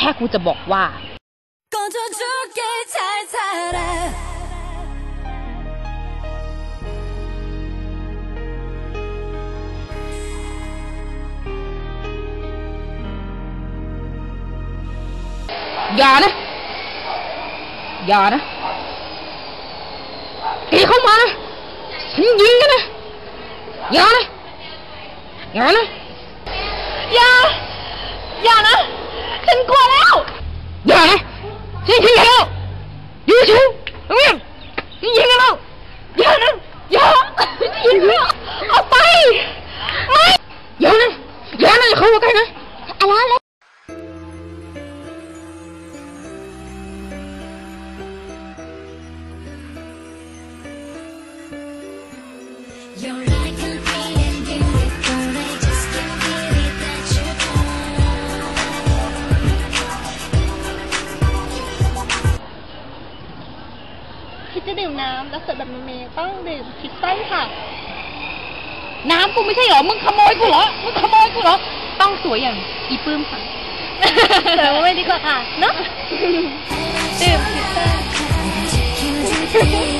แค่กูจะบอกว่าอย่านะ อย่านะตีเข้ามานะฉันยิงกันนะ อย่านะอย่านะอย่า อย่านะ 真过了。呀，真听见了，有请，怎么样？你赢了，赢了，赢了，赢了，阿白，妈，赢了，赢了，你和我干啥？俺俩来。You're like a จะดื่มน้ำแล้วเสร็จแบบเมย์ต้องดื่มคิดสั้นค่ะ น้ำกูไม่ใช่เหรอ มึงขโมยกูเหรอ มึงขโมยกูเหรอ ต้องสวยอย่างอีปื้มค่ะแว่าไม่ดีกว่าค่ะ เนาะดื่มคิดสั้น